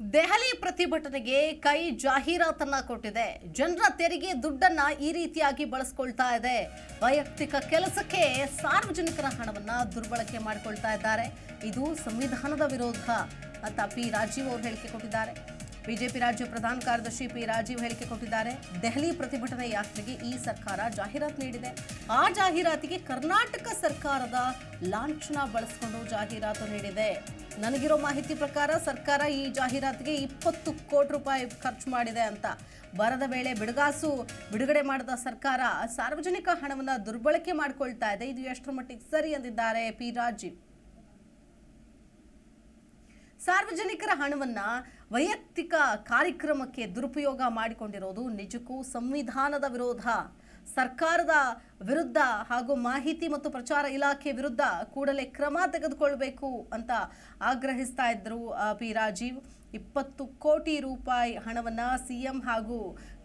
ದೆಹಲಿ ಪ್ರತಿಭಟನೆಗೆ ಕೈ ಜಾಹೀರಾತನ್ನ ಕೊಟ್ಟಿದೆ. ಜನರ ತೆರಿಗೆ ದುಡ್ಡನ್ನ ಈ ರೀತಿಯಾಗಿ ಬಳಸ್ಕೊಳ್ತಾ ಇದೆ. ವೈಯಕ್ತಿಕ ಕೆಲಸಕ್ಕೆ ಸಾರ್ವಜನಿಕರ ಹಣವನ್ನ ದುರ್ಬಳಕೆ ಮಾಡಿಕೊಳ್ತಾ ಇದ್ದಾರೆ. ಇದು ಸಂವಿಧಾನದ ವಿರೋಧ ಅಂತ ಪಿ ರಾಜೀವ್ ಅವರು ಹೇಳಿಕೆ ಕೊಟ್ಟಿದ್ದಾರೆ. ಬಿಜೆಪಿ ರಾಜ್ಯ ಪ್ರಧಾನ ಕಾರ್ಯದರ್ಶಿ ಪಿ ರಾಜೀವ್ ಹೇಳಿಕೆ ಕೊಟ್ಟಿದ್ದಾರೆ. ದೆಹಲಿ ಪ್ರತಿಭಟನೆ ಯಾತ್ರೆಗೆ ಈ ಸರ್ಕಾರ ಜಾಹೀರಾತು ನೀಡಿದೆ. ಆ ಜಾಹೀರಾತಿಗೆ ಕರ್ನಾಟಕ ಸರ್ಕಾರದ ಲಾಂಛನ ಬಳಸಿಕೊಂಡು ಜಾಹೀರಾತು ನೀಡಿದೆ. ನನಗಿರೋ ಮಾಹಿತಿ ಪ್ರಕಾರ ಸರ್ಕಾರ ಈ ಜಾಹೀರಾತಿಗೆ ಇಪ್ಪತ್ತು ಕೋಟಿ ರೂಪಾಯಿ ಖರ್ಚು ಮಾಡಿದೆ ಅಂತ. ಬರದ ವೇಳೆ ಬಿಡುಗಾಸು, ಬಿಡುಗಡೆ ಮಾಡಿದ ಸರ್ಕಾರ ಸಾರ್ವಜನಿಕ ಹಣವನ್ನು ದುರ್ಬಳಕೆ ಮಾಡಿಕೊಳ್ತಾ ಇದೆ. ಇದು ಎಷ್ಟರ ಮಟ್ಟಿಗೆ ಸರಿ ಎಂದಿದ್ದಾರೆ ಪಿ ರಾಜೀವ್? ಸಾರ್ವಜನಿಕರ ಹಣವನ್ನ ವೈಯಕ್ತಿಕ ಕಾರ್ಯಕ್ರಮಕ್ಕೆ ದುರುಪಯೋಗ ಮಾಡಿಕೊಂಡಿರೋದು ನಿಜಕ್ಕೂ ಸಂವಿಧಾನದ ವಿರೋಧ. ಸರ್ಕಾರದ ವಿರುದ್ಧ ಹಾಗೂ ಮಾಹಿತಿ ಮತ್ತು ಪ್ರಚಾರ ಇಲಾಖೆ ವಿರುದ್ಧ ಕೂಡಲೇ ಕ್ರಮ ತೆಗೆದುಕೊಳ್ಬೇಕು ಅಂತ ಆಗ್ರಹಿಸ್ತಾ ಇದ್ದರು ಪಿ ರಾಜೀವ್. ಇಪ್ಪತ್ತು ಕೋಟಿ ರೂಪಾಯಿ ಹಣವನ್ನು ಸಿ ಎಂ ಹಾಗೂ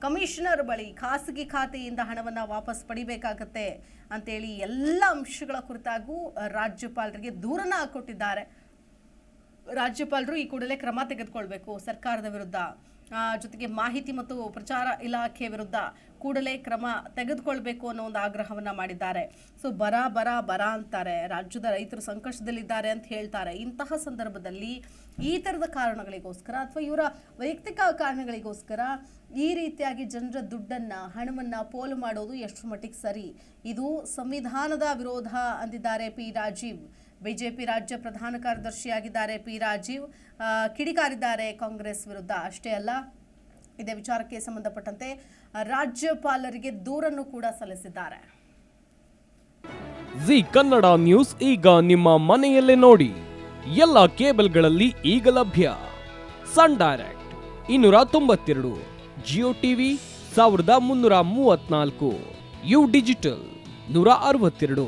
ಕಮಿಷನರ್ ಬಳಿ ಖಾಸಗಿ ಖಾತೆಯಿಂದ ಹಣವನ್ನು ವಾಪಸ್ ಪಡಿಬೇಕಾಗತ್ತೆ ಅಂತೇಳಿ ಎಲ್ಲ ಅಂಶಗಳ ಕುರಿತಾಗೂ ರಾಜ್ಯಪಾಲರಿಗೆ ದೂರನ ಕೊಟ್ಟಿದ್ದಾರೆ. ರಾಜ್ಯಪಾಲರು ಈ ಕೂಡಲೇ ಕ್ರಮ ತೆಗೆದುಕೊಳ್ಬೇಕು ಸರ್ಕಾರದ ವಿರುದ್ಧ. ಜೊತೆಗೆ ಮಾಹಿತಿ ಮತ್ತು ಪ್ರಚಾರ ಇಲಾಖೆ ವಿರುದ್ಧ ಕೂಡಲೇ ಕ್ರಮ ತೆಗೆದುಕೊಳ್ಬೇಕು ಅನ್ನೋ ಒಂದು ಆಗ್ರಹವನ್ನ ಮಾಡಿದ್ದಾರೆ. ಸೊ, ಬರ ಬರ ಬರ ಅಂತಾರೆ. ರಾಜ್ಯದ ರೈತರು ಸಂಕಷ್ಟದಲ್ಲಿದ್ದಾರೆ ಅಂತ ಹೇಳ್ತಾರೆ. ಇಂತಹ ಸಂದರ್ಭದಲ್ಲಿ ಈ ಥರದ ಕಾರಣಗಳಿಗೋಸ್ಕರ ಅಥವಾ ಇವರ ವೈಯಕ್ತಿಕ ಕಾರಣಗಳಿಗೋಸ್ಕರ ಈ ರೀತಿಯಾಗಿ ಜನರ ದುಡ್ಡನ್ನ, ಹಣವನ್ನ ಪೋಲು ಮಾಡೋದು ಎಷ್ಟು ಮಟ್ಟಿಗೆ ಸರಿ? ಇದು ಸಂವಿಧಾನದ ವಿರೋಧ ಅಂದಿದ್ದಾರೆ ಪಿ ರಾಜೀವ್. ಬಿಜೆಪಿ ರಾಜ್ಯ ಪ್ರಧಾನ ಕಾರ್ಯದರ್ಶಿಯಾಗಿದ್ದಾರೆ ಪಿ ರಾಜೀವ್. ಕಿಡಿಕಾರಿದ್ದಾರೆ ಕಾಂಗ್ರೆಸ್ ವಿರುದ್ಧ. ಅಷ್ಟೇ ಅಲ್ಲ, ಇದೇ ವಿಚಾರಕ್ಕೆ ಸಂಬಂಧಪಟ್ಟಂತೆ ರಾಜ್ಯಪಾಲರಿಗೆ ದೂರನ್ನು ಕೂಡ ಸಲ್ಲಿಸಿದ್ದಾರೆ. ಜಿ ಕನ್ನಡ ನ್ಯೂಸ್ ಈಗ ನಿಮ್ಮ ಮನೆಯಲ್ಲೇ ನೋಡಿ. ಎಲ್ಲ ಕೇಬಲ್ಗಳಲ್ಲಿ ಈಗ ಲಭ್ಯ. ಸನ್ ಡೈರೆಕ್ಟ್ ಇನ್ನೂರ ತೊಂಬತ್ತೆರಡು, ಜಿಯೋ ಟಿವಿ ಸಾವಿರದ ಮುನ್ನೂರ ಮೂವತ್ನಾಲ್ಕು ಯು ಡಿಜಿಟಲ್ ನೂರ ಅರವತ್ತೆರಡು.